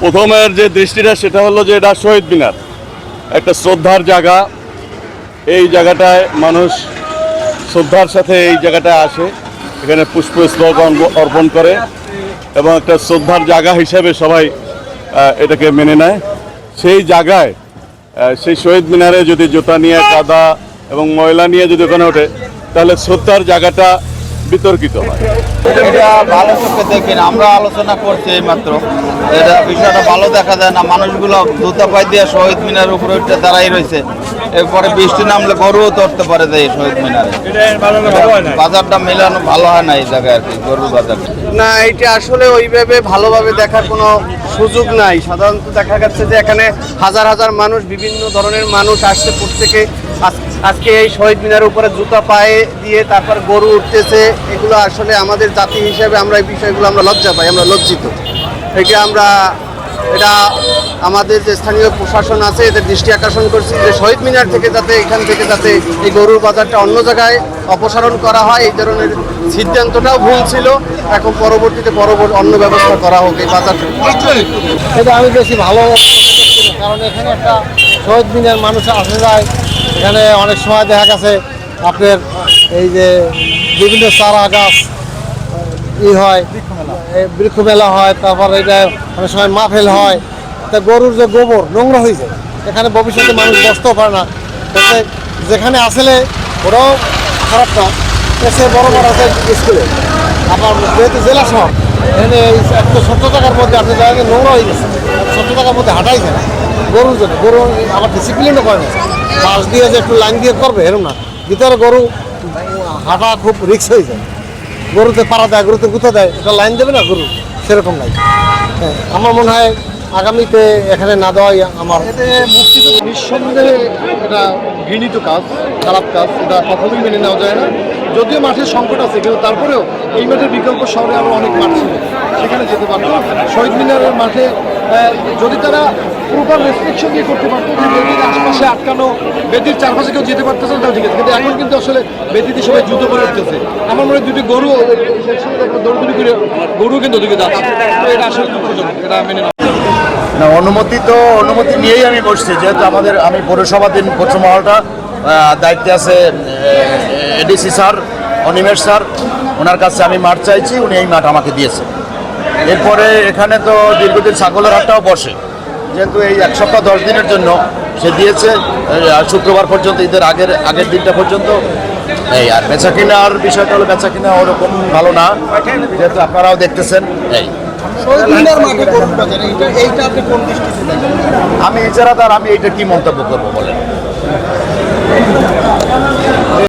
প্রথমের যে দৃষ্টিটা সেটা হলো যে এটা শহীদ মিনার, একটা শ্রদ্ধার জায়গা। এই জায়গাটায় মানুষ শ্রদ্ধার সাথে এই জায়গাটায় আসে, এখানে পুষ্পস্তবক অর্প- অর্পণ করে এবং একটা শ্রদ্ধার জায়গা হিসেবে সবাই এটাকে মেনে নেয়। সেই জায়গায় সেই শহীদ মিনারে যদি জুতা নিয়ে, কাদা এবং ময়লা নিয়ে যদি ওখানে ওঠে, তাহলে শ্রদ্ধার জায়গাটা বিতর্কিত হয়। এটা ভালো চোখে দেখি না আমরা আলোচনা করছি এই মাত্র এটা বিষয়টা ভালো দেখা যায় না মানুষগুলো জুতা পাই দিয়ে শহীদ মিনার উপরে উঠে দাঁড়াই রয়েছে। এরপরে বৃষ্টি নামলে গরুও ধরতে পারে যে শহীদ মিনারে। বাজারটা মেলানো ভালো হয় না এই জায়গায় আর কি গরুর বাজার। না এটা আসলে ওইভাবে ভালোভাবে দেখার কোনো সুযোগ নাই। সাধারণত দেখা যাচ্ছে যে এখানে হাজার হাজার মানুষ বিভিন্ন ধরনের মানুষ আসছে প্রত্যেকে। আজকে এই শহীদ মিনারের উপরে জুতা পায়ে দিয়ে তারপর গরু উঠতেছে, এগুলো আসলে আমাদের জাতি হিসেবে আমরা এই বিষয়গুলো আমরা লজ্জা পাই, আমরা লজ্জিত। এটা আমরা, এটা আমাদের যে স্থানীয় প্রশাসন আছে, এদের দৃষ্টি আকর্ষণ করছি যে শহীদ মিনার থেকে যাতে, এখান থেকে যাতে এই গরুর বাজারটা অন্য জায়গায় অপসারণ করা হয়, এই ধরনের সিদ্ধান্তটাও ভুল ছিল। এখন পরবর্তীতে পরবর্তী অন্য ব্যবস্থা করা হোক এই বাজার। এটা আমি বেশি ভালো কারণ এখানে একটা শহীদ মিনার মানুষ আসে যায় এখানে অনেক সময় দেখা গেছে আপনার এই যে বিভিন্ন চারা গাছ, ই হয় বৃক্ষ মেলা হয়, তারপর এটা অনেক সময় মাহফিল হয়। তা গরুর যে গোবর নোংরা হয়ে যায়, এখানে ভবিষ্যতে মানুষ বসতেও পারে না। যেখানে আসলে ওরাও খারাপ না, এসে বড় বড় আছে স্কুলে। আবার যেহেতু জেলা শহর, এখানে একশো সত্তর টাকার মধ্যে আপনি জায়গায় নোংরা হয়ে গেছে সত্তর টাকার মধ্যে হাঁটাই যায় না। গরুর জন্য। গরু আবার ডিসিপ্লিনও করে না। বাস দিয়ে যে একটু লাইন দিয়ে করবে এরকম না। ভিতরে গরু হাঁটা খুব রিক্স হয়ে যায়। গরুতে পাড়া দেয়, গরুতে গুঁতো দেয়, এটা লাইন দেবে না গরু? সেরকম নাই। হ্যাঁ আমার মনে হয় আগামীতে এখানে না দেওয়াই আমার মুক্তিযুদ্ধ নিঃসন্দেহে এটা ঘৃণিত কাজ, খারাপ কাজ, এটা কখনোই মেনে নেওয়া যায় না। যদিও মাঠের সংকট আছে, কিন্তু তারপরেও এই মাঠের বিকল্প শহরে আরও অনেক মাঠ ছিল। সেখানে যেতে পারতো। শহীদ মিনারের মাঠে যদি তারা প্রপার রেস্ট্রিকশন দিয়ে করতে পারতো বেদির আশপাশে আটকানো বেদির চারপাশে কেউ যেতে পারতেছে না ঠিক আছে কিন্তু এখন কিন্তু আসলে বেদিতে সবাই যুদ্ধ করে উঠতেছে আমার মনে হয় দুটি গরু দৌড়দৌড়ি করে গরু কিন্তু ওদিকে যাচ্ছে তো এটা আসলে দুঃখজনক এটা মেনে না অনুমতি তো অনুমতি নিয়েই আমি বসছি যেহেতু আমাদের আমি পৌরসভা দিন প্রথম মহলটা দায়িত্বে আছে এডিসি স্যার অনিমেষ স্যার ওনার কাছে আমি মাঠ চাইছি উনি এই মাঠ আমাকে দিয়েছে এরপরে এখানে তো দীর্ঘদিন ছাগলের হাটটাও বসে যেহেতু এই এক সপ্তাহ দশ দিনের জন্য সে দিয়েছে শুক্রবার পর্যন্ত ঈদের আগের আগের দিনটা পর্যন্ত। এই আর বেচা কেনার বিষয়টা হলো বেচা কিনা ওরকম ভালো না। যেহেতু আপনারাও দেখতেছেন এই। আমি তার আমি এইটা কি মন্তব্য করব বলেন?